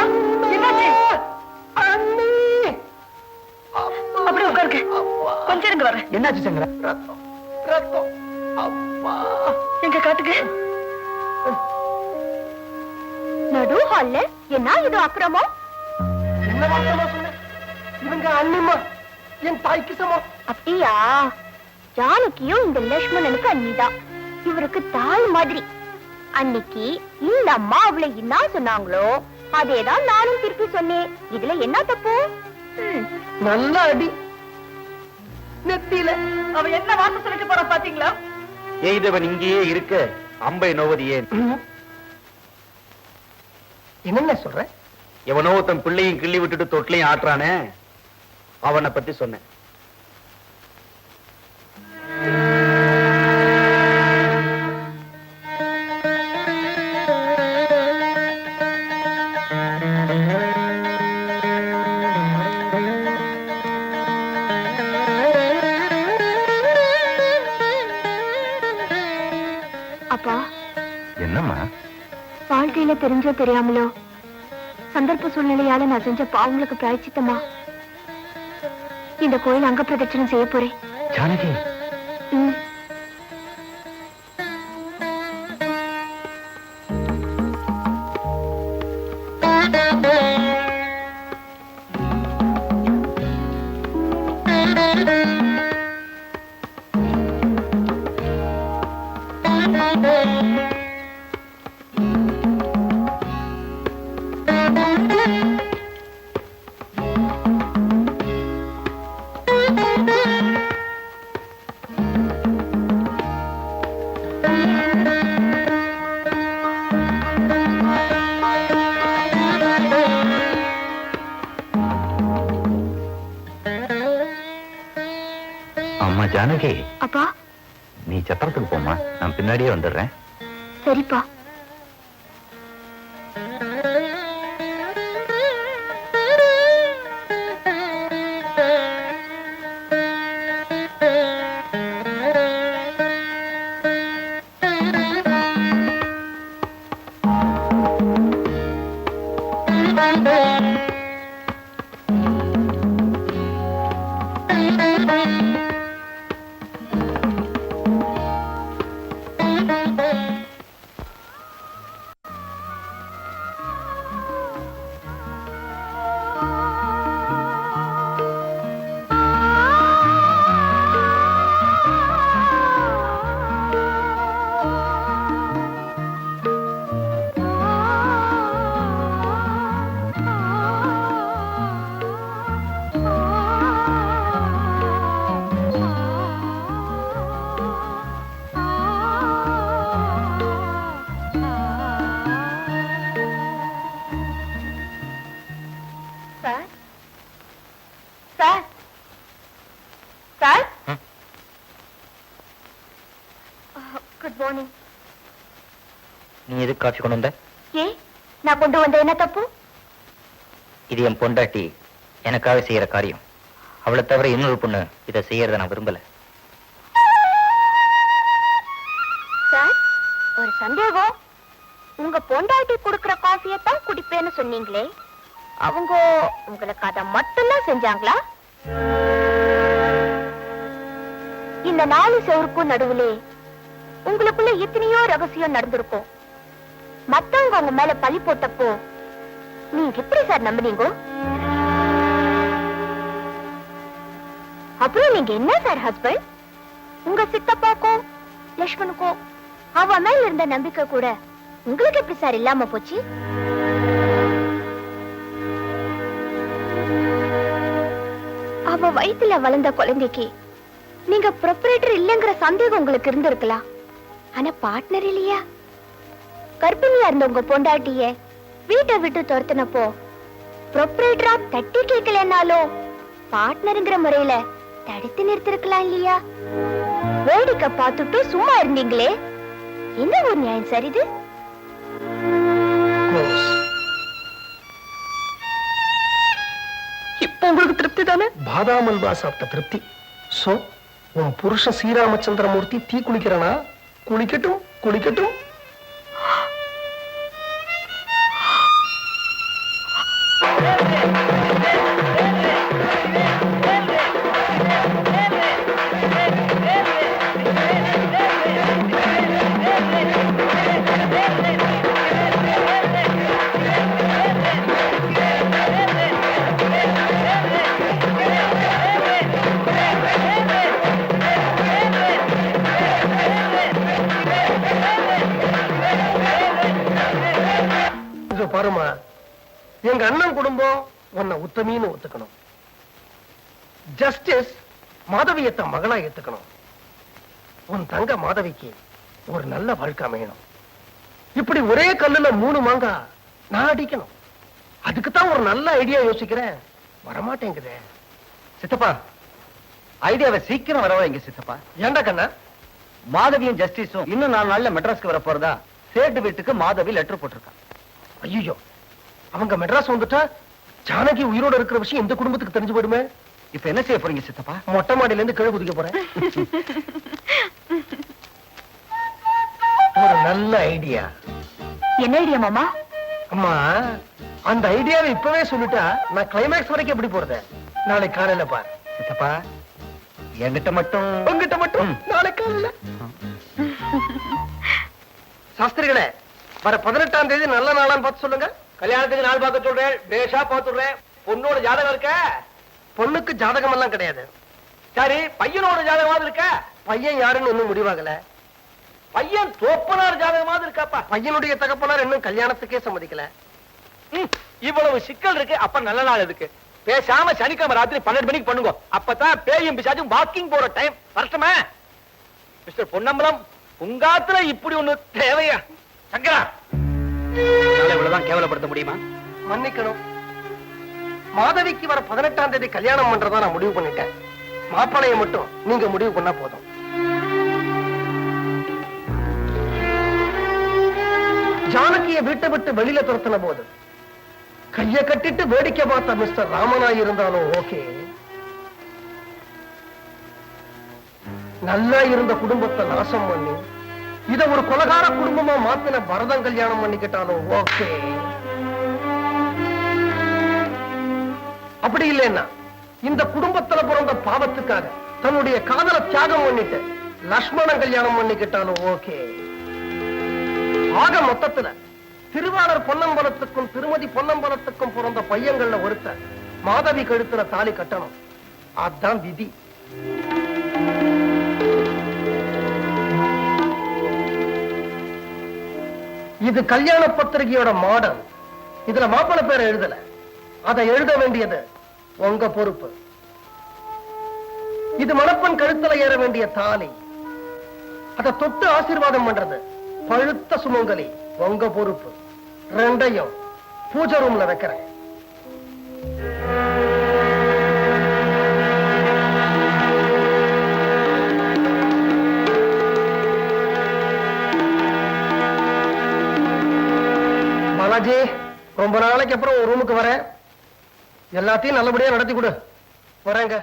என்னாச்சு? அண்ணி அப்படியே உட்காருங்க. கொஞ்சம் இருங்க வரேன். என்னாச்சு சங்கர? ரத்தம். ரத்தம். அப்பா. எங்க காட்டுங்க நடு ஹால்ல என்ன இது அப்புறமா என்ன வார்த்தை சொன்ன? இவங்க அண்ணிமா. என் தாய்க்கு சமம் அப்படியா? ஜானகியும் இந்த லட்சுமணனுக்கு அண்ணிதான். இவருக்கு தாய் மாதிரி. அன்னைக்கு இந்த அம்மா அவளை என்ன சொன்னாங்களோ அதேதான் நானும் திருப்பி சொன்னேன். இதுல என்ன தப்பு? நல்ல அடி. நெத்தியில. அவ என்ன வார்த்தை சொல்லிட்டு போறா பாத்தீங்களா? எய்தவன் இங்கேயே இருக்க. அம்பை நோவது ஏன்? என்னென்ன சொல்ற? எவனோ தன் பிள்ளையும் கிள்ளி விட்டுட்டு தொட்டிலையும் ஆட்டுறானே? அவனை பத்தி சொன்னேன். என்னம்மா? வாழ்க்கையில தெரிஞ்சோ தெரியாமலோ? சந்தர்ப்ப சூழ்நிலையால நான் செஞ்ச பாவங்களுக்கு பிராய்ச்சித்தமா? இந்த கோயில் அங்க பிரதட்சணம் செய்ய போறேன். ஜானகி. ம். அம்மா ஜானகி. அப்பா. நீ சத்திரத்துக்கு போமா நான் பின்னாடியே வந்துடுறேன். சரிப்பா. நீ எதுக்கு காட்சி கொண்டு வந்த? ஏ நான் கொண்டு வந்த என்ன தப்பு? இது என் பொண்டாட்டி. எனக்காக செய்யற காரியம். அவளை தவிர இன்னொரு பொண்ணு இதை செய்யறத நான் விரும்பல. சார் ஒரு சந்தேகம். உங்க பொண்டாட்டி கொடுக்கிற காஃபியை தான் குடிப்பேன்னு சொன்னீங்களே. அவங்க உங்களுக்கு அதை மட்டும்தான் செஞ்சாங்களா? இந்த நாலு செவருக்கும் நடுவுலே உங்களுக்குள்ள எத்தனையோ ரகசியம் நடந்திருக்கும். மத்தவங்க உங்க மேல பழி போட்டப்போ நீங்க எப்படி சார் நம்புனீங்க? அப்புறம் நீங்க என்ன சார் ஹஸ்பண்ட் உங்க சித்தப்பாக்கும் லக்ஷ்மணுக்கும் அவ மேல இருந்த நம்பிக்கை கூட உங்களுக்கு எப்படி சார் இல்லாம போச்சு? அவ வயித்துல வளர்ந்த குழந்தைக்கு நீங்க ப்ரொப்ரேட்டர் இல்லைங்கிற சந்தேகம் உங்களுக்கு இருந்திருக்கலாம். ஆனா பார்ட்னர் இல்லையா? கர்ப்பிணியா இருந்த உங்க பொண்டாட்டிய வீட்டை விட்டு துரத்துனப்போ ப்ரொப்ரேட்டரா தட்டி கேட்கலனாலும் பார்ட்னருங்கிற முறையில தடுத்து நிறுத்திருக்கலாம் இல்லையா? வேடிக்கை பார்த்துட்டு சும்மா இருந்தீங்களே. என்ன ஒரு நியாயம் சார் இது? இப்ப உங்களுக்கு திருப்தி தானே? பாதாம் அல்வா சாப்பிட்ட திருப்தி. சோ உன் புருஷ ஸ்ரீராமச்சந்திரமூர்த்தி தீ குளிக்கிறனா? குளிக்கட்டும் குளிக்கட்டும். எங்க அண்ணன் குடும்பம் உன்னை உத்தமின்னு ஒத்துக்கணும். ஜஸ்டிஸ் மாதவியத்தை மகளா ஏத்துக்கணும். உன் தங்க மாதவிக்கு ஒரு நல்ல வாழ்க்கை அமையணும். இப்படி ஒரே கல்லுல மூணு மாங்கா நான் அடிக்கணும். அதுக்குத்தான் ஒரு நல்ல ஐடியா யோசிக்கிறேன். வரமாட்டேங்குதே. சித்தப்பா ஐடியாவை சீக்கிரம் வரவா வைங்க சித்தப்பா. ஏண்டா கண்ணா? மாதவியும் ஜஸ்டிஸும் இன்னும் நாலு நாள்ல மெட்ராஸ்க்கு வர போறதா சேட்டு வீட்டுக்கு மாதவி லெட்டர் போட்டிருக்கான் ஐயோ அவங்க மெட்ராஸ் வந்துட்டா ஜானகி உயிரோட இருக்கிற விஷயம் இந்த குடும்பத்துக்கு தெரிஞ்சு போயிடுமே. இப்ப என்ன செய்ய போறீங்க சித்தப்பா? மொட்டை மாடியில இருந்து கீழே குதிக்க போறேன். ஒரு நல்ல ஐடியா. என்ன ஐடியா மாமா? அம்மா அந்த ஐடியாவை இப்பவே சொல்லிட்டா நான் கிளைமேக்ஸ் வரைக்கும் எப்படி போறது? நாளை காலையில பார். சித்தப்பா என்கிட்ட மட்டும். உங்ககிட்ட மட்டும்? நாளை காலையில? சாஸ்திரிகளே வர பதினெட்டாம் தேதி நல்ல நாளான்னு பார்த்து சொல்லுங்க. கல்யாணத்துக்கு நாள் பார்க்க சொல்றேன் பேஷா பார்த்துடுறேன். பொண்ணோட ஜாதகம் இருக்க? பொண்ணுக்கு ஜாதகம் எல்லாம் கிடையாது. சரி பையனோட ஜாதகமாவது இருக்க? பையன் யாருன்னு இன்னும் முடிவாகல. பையன் தோப்பனார் ஜாதகமாவது இருக்காப்பா? பையனுடைய தகப்பனார் இன்னும் கல்யாணத்துக்கே சம்மதிக்கல. இவ்வளவு சிக்கல் இருக்கு அப்ப நல்ல நாள் எதுக்கு? பேசாம சனிக்கிழமை ராத்திரி பன்னெண்டு மணிக்கு பண்ணுங்க. அப்பதான் பேயும் பிசாச்சும் வாக்கிங் போற டைம் வரட்டுமே? மிஸ்டர் பொன்னம்பலம் உங்காத்துல இப்படி ஒண்ணு தேவையா? சங்கரா! என்னால கேவலப்படுத்த முடியுமா? மன்னிக்கணும். மாதவிக்கு வர பதினெட்டாம் தேதி கல்யாணம் பண்றதா நான் முடிவு பண்ணிட்டேன். மாப்பிளைய மட்டும் நீங்க முடிவு பண்ணா போதும். ஜானகிய வீட்டை விட்டு வெளியில துரத்தின போது கைய கட்டிட்டு வேடிக்கை பார்த்த மிஸ்டர் ராமனாய் இருந்தாலும் ஓகே. நல்லா இருந்த குடும்பத்தை நாசம் பண்ணி இத ஒரு கொலகார குடும்பமா மாத்தின பரதம் கல்யாணம் பண்ணிக்கிட்டாலும் ஓகே. அப்படி இல்லைன்னா இந்த குடும்பத்துல பிறந்த பாவத்துக்காக தன்னுடைய காதல தியாகம் பண்ணிட்டு லக்ஷ்மணன் கல்யாணம் பண்ணிக்கிட்டாலும் ஓகே. ஆக மொத்தத்துல திருவாளர் பொன்னம்பலத்துக்கும் திருமதி பொன்னம்பலத்துக்கும் பிறந்த பையங்கள்ல ஒருத்த மாதவி கழுத்துல தாலி கட்டணும். அதான் விதி. இது கல்யாண பத்திரிகையோட மாடல் இதுல மாப்பிள்ள பேரை எழுதல. அதை எழுத வேண்டியது உங்க பொறுப்பு. இது மணப்பெண் கழுத்துல ஏற வேண்டிய தாலி. அதை தொட்டு ஆசீர்வாதம் பண்றது பழுத்த சுமங்கலி. உங்க பொறுப்பு. ரெண்டையும் பூஜை ரூம்ல வைக்கிறேன். பாலாஜி ரொம்ப நாளைக்கு அப்புறம் ஒரு ரூமுக்கு வரேன். எல்லாத்தையும் நல்லபடியா நடத்தி கொடு. வரேங்க